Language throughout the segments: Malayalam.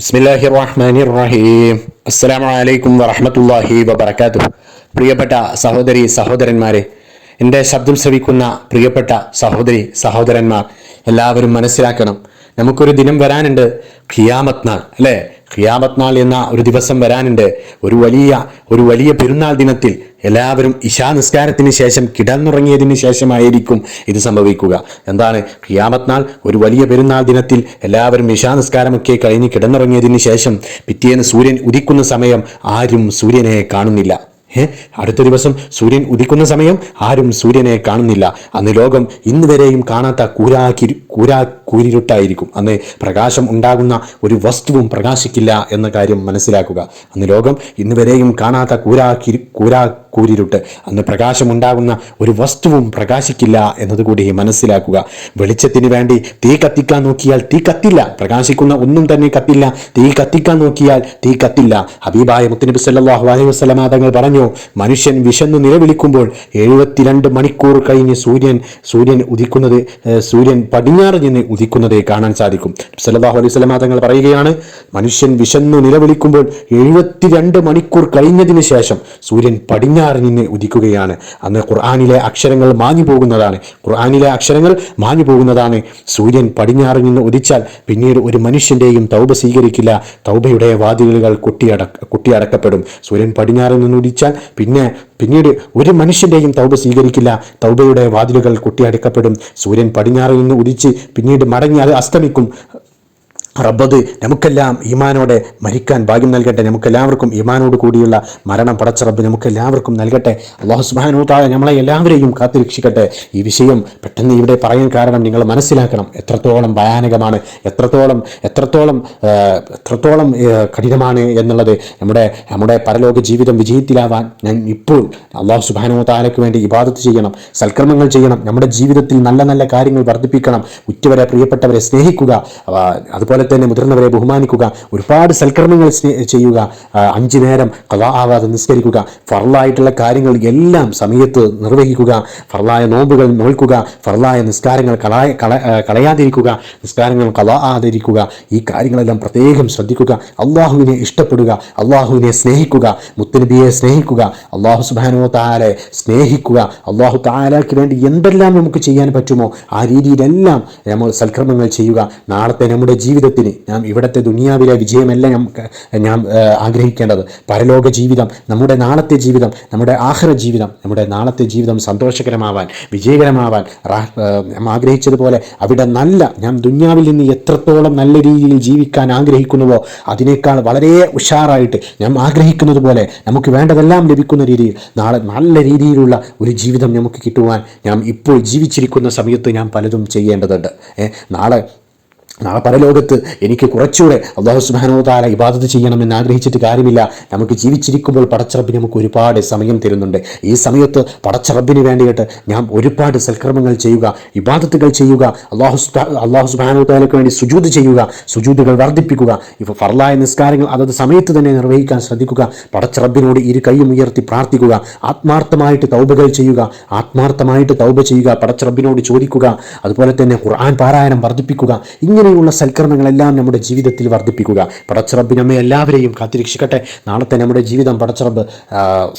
ബിസ്മില്ലാഹി റഹ്മാനി റഹീം അസ്സലാമു അലൈക്കും വറഹമത്തല്ലാഹി വബർക്കാത്തു പ്രിയപ്പെട്ട സഹോദരി സഹോദരന്മാരെ എന്റെ ശബ്ദം ശ്രവിക്കുന്ന പ്രിയപ്പെട്ട സഹോദരി സഹോദരന്മാർ എല്ലാവരും മനസ്സിലാക്കണം. നമുക്കൊരു ദിനം വരാനുണ്ട്. ഖിയാമത്ത് നാൾ അല്ലേ? ഖിയാമത്ത് നാൾ എന്ന ഒരു ദിവസം വരാനുണ്ട്. ഒരു വലിയ ഒരു വലിയ പെരുന്നാൾ ദിനത്തിൽ എല്ലാവരും ഇശാ നിസ്കാരത്തിന് ശേഷം കിടന്നുറങ്ങിയതിന് ശേഷമായിരിക്കും ഇത് സംഭവിക്കുക. എന്താണ്? ഖിയാമത് നാൾ ഒരു വലിയ പെരുന്നാൾ ദിനത്തിൽ എല്ലാവരും ഇശാ നിസ്കാരമൊക്കെ കഴിഞ്ഞ് കിടന്നുറങ്ങിയതിന് ശേഷം പിറ്റേന്ന് സൂര്യൻ ഉദിക്കുന്ന സമയം ആരും സൂര്യനെ കാണുന്നില്ല. അടുത്ത ദിവസം സൂര്യൻ ഉദിക്കുന്ന സമയം ആരും സൂര്യനെ കാണുന്നില്ല. അന്ന് ലോകം ഇന്ന് വരെയും കാണാത്ത കൂരാക്കി കൂരാ കൂരിരുട്ടായിരിക്കും. അന്ന് പ്രകാശം ഉണ്ടാകുന്ന ഒരു വസ്തുവും പ്രകാശിക്കില്ല എന്ന കാര്യം മനസ്സിലാക്കുക. അന്ന് ലോകം ഇന്ന് വരെയും കാണാത്ത കൂരാ കൂരാ കൂരിരുട്ട്. അന്ന് പ്രകാശമുണ്ടാകുന്ന ഒരു വസ്തുവും പ്രകാശിക്കില്ല എന്നതുകൂടി മനസ്സിലാക്കുക. വെളിച്ചത്തിന് വേണ്ടി തീ കത്തിക്കാൻ നോക്കിയാൽ തീ കത്തില്ല. പ്രകാശിക്കുന്ന ഒന്നും തന്നെ കത്തില്ല. തീ കത്തിക്കാൻ നോക്കിയാൽ തീ കത്തില്ല. ഹബീബായ മുത്തനബി സല്ലാഹു അലൈഹി വസല്ലമ തങ്ങൾ പറഞ്ഞു മനുഷ്യൻ വിശന്ന് നിലവിളിക്കുമ്പോൾ എഴുപത്തിരണ്ട് മണിക്കൂർ കഴിഞ്ഞ് സൂര്യൻ സൂര്യൻ ഉദിക്കുന്നത് സൂര്യൻ പടിഞ്ഞാറ് നിന്ന് ഉദിക്കുന്നത് കാണാൻ സാധിക്കും. സല്ലല്ലാഹു അലൈഹി വസല്ലമ തങ്ങൾ പറയുകയാണ് മനുഷ്യൻ വിശന്നു നിലവിളിക്കുമ്പോൾ എഴുപത്തിരണ്ട് മണിക്കൂർ കഴിഞ്ഞതിന് ശേഷം സൂര്യൻ പടിഞ്ഞാറ് നിന്ന് ഉദിക്കുകയാണ്. അന്ന് ഖുർആാനിലെ അക്ഷരങ്ങൾ മാഞ്ഞു പോകുന്നതാണ്. ഖുർആാനിലെ അക്ഷരങ്ങൾ മാഞ്ഞു പോകുന്നതാണ്. സൂര്യൻ പടിഞ്ഞാറ് നിന്ന് ഉദിച്ചാൽ പിന്നീട് ഒരു മനുഷ്യന്റെയും തൗബ സ്വീകരിക്കില്ല. തൗബയുടെ വാതിലുകൾ കുട്ടിയടക്ക കുട്ടിയടക്കപ്പെടും സൂര്യൻ പടിഞ്ഞാറ് നിന്ന് ഉദിച്ചാൽ പിന്നെ പിന്നീട് ഒരു മനുഷ്യന്റെയും തൗബ സ്വീകരിക്കില്ല. തൗബയുടെ വാതിലുകൾ കുട്ടിയടക്കപ്പെടും സൂര്യൻ പടിഞ്ഞാറ് നിന്ന് ഉദിച്ച് പിന്നീട് மடங்கி அது அஸ்தமிக்கும். റബ്ബത് നമുക്കെല്ലാം ഈമാനോടെ മരിക്കാൻ ഭാഗ്യം നൽകട്ടെ. നമുക്കെല്ലാവർക്കും ഈമാനോട് കൂടിയുള്ള മരണം പടച്ച റബ്ബ് നമുക്കെല്ലാവർക്കും നൽകട്ടെ. അള്ളാഹു സുബാനു താഴെ നമ്മളെ എല്ലാവരെയും കാത്തുരക്ഷിക്കട്ടെ. ഈ വിഷയം പെട്ടെന്ന് ഇവിടെ പറയാൻ കാരണം നിങ്ങൾ മനസ്സിലാക്കണം. എത്രത്തോളം ഭയാനകമാണ് എത്രത്തോളം എത്രത്തോളം എത്രത്തോളം കഠിനമാണ് എന്നുള്ളത് നമ്മുടെ നമ്മുടെ പരലോക ജീവിതം വിജയത്തിലാവാൻ ഞാൻ ഇപ്പോൾ അള്ളാഹു സുബാനു താലയ്ക്ക് വേണ്ടി ഇബാദത്ത് ചെയ്യണം സൽക്കർമ്മങ്ങൾ ചെയ്യണം നമ്മുടെ ജീവിതത്തിൽ നല്ല നല്ല കാര്യങ്ങൾ വർദ്ധിപ്പിക്കണം ഉറ്റവരെ പ്രിയപ്പെട്ടവരെ സ്നേഹിക്കുക അതുപോലെ തന്നെ മുതിർന്നവരെ ബഹുമാനിക്കുക ഒരുപാട് സൽക്കർമ്മങ്ങൾ ചെയ്യുക അഞ്ചു നേരം കഥാ ആവാതെ നിസ്കരിക്കുക ഫർലായിട്ടുള്ള കാര്യങ്ങൾ എല്ലാം സമയത്ത് നിർവഹിക്കുക ഫർലായ നോമ്പുകൾ നോൽക്കുക ഫർലായ നിസ്കാരങ്ങൾ കളയ കള- കളയാതിരിക്കുക നിസ്കാരങ്ങൾ കളാതിരിക്കുക ഈ കാര്യങ്ങളെല്ലാം പ്രത്യേകം ശ്രദ്ധിക്കുക അള്ളാഹുവിനെ ഇഷ്ടപ്പെടുക അള്ളാഹുവിനെ സ്നേഹിക്കുക മുത്തനബിയെ സ്നേഹിക്കുക അള്ളാഹു സുബാനോ താരെ സ്നേഹിക്കുക അള്ളാഹു താലാക്ക് വേണ്ടി എന്തെല്ലാം നമുക്ക് ചെയ്യാൻ പറ്റുമോ ആ രീതിയിലെല്ലാം നമ്മൾ സൽക്രമങ്ങൾ ചെയ്യുക. നാളത്തെ നമ്മുടെ ജീവിതത്തിന് നാം ഇവിടുത്തെ ദുനിയാവിലെ വിജയമല്ല ഞാൻ ഞാൻ ആഗ്രഹിക്കേണ്ടത്. പരലോക ജീവിതം നമ്മുടെ നാളത്തെ ജീവിതം നമ്മുടെ ആഹ്ര ജീവിതം നമ്മുടെ നാളത്തെ ജീവിതം സന്തോഷകരമാവാൻ വിജയകരമാവാൻ ഞാൻ ആഗ്രഹിച്ചതുപോലെ അവിടെ നല്ല ഞാൻ ദുനിയാവിൽ നിന്ന് എത്രത്തോളം നല്ല രീതിയിൽ ജീവിക്കാൻ ആഗ്രഹിക്കുന്നുവോ അതിനേക്കാൾ വളരെ ഉഷാറായിട്ട് ഞാൻ ആഗ്രഹിക്കുന്നത് പോലെ നമുക്ക് വേണ്ടതെല്ലാം ലഭിക്കുന്ന രീതിയിൽ നാളെ നല്ല രീതിയിലുള്ള ഒരു ജീവിതം നമുക്ക് കിട്ടുവാൻ ഞാൻ ഇപ്പോൾ ജീവിച്ചിരിക്കുന്ന സമയത്ത് ഞാൻ പലതും ചെയ്യേണ്ടതുണ്ട്. നാളെ നാളെ പരലോകത്ത് എനിക്ക് കുറച്ചുകൂടെ അള്ളാഹു സുബാനോതാല ഇബാദത്ത് ചെയ്യണമെന്ന് ആഗ്രഹിച്ചിട്ട് കാര്യമില്ല. നമുക്ക് ജീവിച്ചിരിക്കുമ്പോൾ പടച്ചറബിന് നമുക്ക് ഒരുപാട് സമയം തരുന്നുണ്ട്. ഈ സമയത്ത് പടച്ചറബിന് വേണ്ടിയിട്ട് ഞാൻ ഒരുപാട് സൽക്കർമ്മങ്ങൾ ചെയ്യുക ഇബാദത്തുകൾ ചെയ്യുക അള്ളാഹു അള്ളാഹു സുബാനോതാലയ്ക്ക് വേണ്ടി സുജൂത് ചെയ്യുക സുജൂതുകൾ വർദ്ധിപ്പിക്കുക. ഇപ്പോൾ ഫർലായ നിസ്കാരങ്ങൾ അതത് സമയത്ത് തന്നെ നിർവഹിക്കാൻ ശ്രദ്ധിക്കുക. പടച്ചറബിനോട് ഇരു കൈയും ഉയർത്തി പ്രാർത്ഥിക്കുക. ആത്മാർത്ഥമായിട്ട് തൗബകൾ ചെയ്യുക. ആത്മാർത്ഥമായിട്ട് തൗബ ചെയ്യുക. പടച്ചറബിനോട് ചോദിക്കുക. അതുപോലെ തന്നെ ഖുർആൻ പാരായണം വർദ്ധിപ്പിക്കുക. ഇങ്ങനെയുള്ള സൽക്കരണങ്ങളെല്ലാം നമ്മുടെ ജീവിതത്തിൽ വർദ്ധിപ്പിക്കുക. പടച്ചറബ് നമ്മെ എല്ലാവരെയും കാത്തിരക്ഷിക്കട്ടെ. നാളത്തെ നമ്മുടെ ജീവിതം പടച്ചറബ്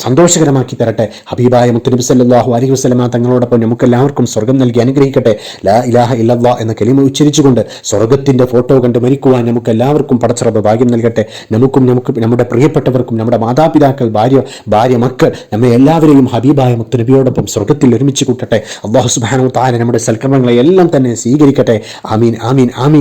സന്തോഷകരമാക്കി തരട്ടെ. ഹബീബായ മുത്തനബി സല്ലാഹു അലൈഹി വസല്ലമ തങ്ങളോടൊപ്പം നമുക്കെല്ലാവർക്കും സ്വർഗം നൽകി അനുഗ്രഹിക്കട്ടെ. ലാ ഇലാഹ ഇല്ലല്ലാ എന്ന കലിമ ഉച്ചരിച്ചുകൊണ്ട് സ്വർഗത്തിന്റെ ഫോട്ടോ കണ്ട് മരിക്കുവാൻ നമുക്ക് എല്ലാവർക്കും പടച്ചറബ് ഭാഗ്യം നൽകട്ടെ. നമുക്കും നമുക്ക് നമ്മുടെ പ്രിയപ്പെട്ടവർക്കും നമ്മുടെ മാതാപിതാക്കൾ ഭാര്യ ഭാര്യ മക്കൾ നമ്മെ എല്ലാവരെയും ഹബീബായ മുത്തനബിയോടൊപ്പം സ്വർഗത്തിൽ ഒരുമിച്ച് കൂട്ടട്ടെ. അള്ളാഹു സുബ്ഹാനഹു താര നമ്മുടെ സൽക്രമങ്ങളെ എല്ലാം തന്നെ സ്വീകരിക്കട്ടെ. ആമീൻ ആമീൻ ആമീൻ.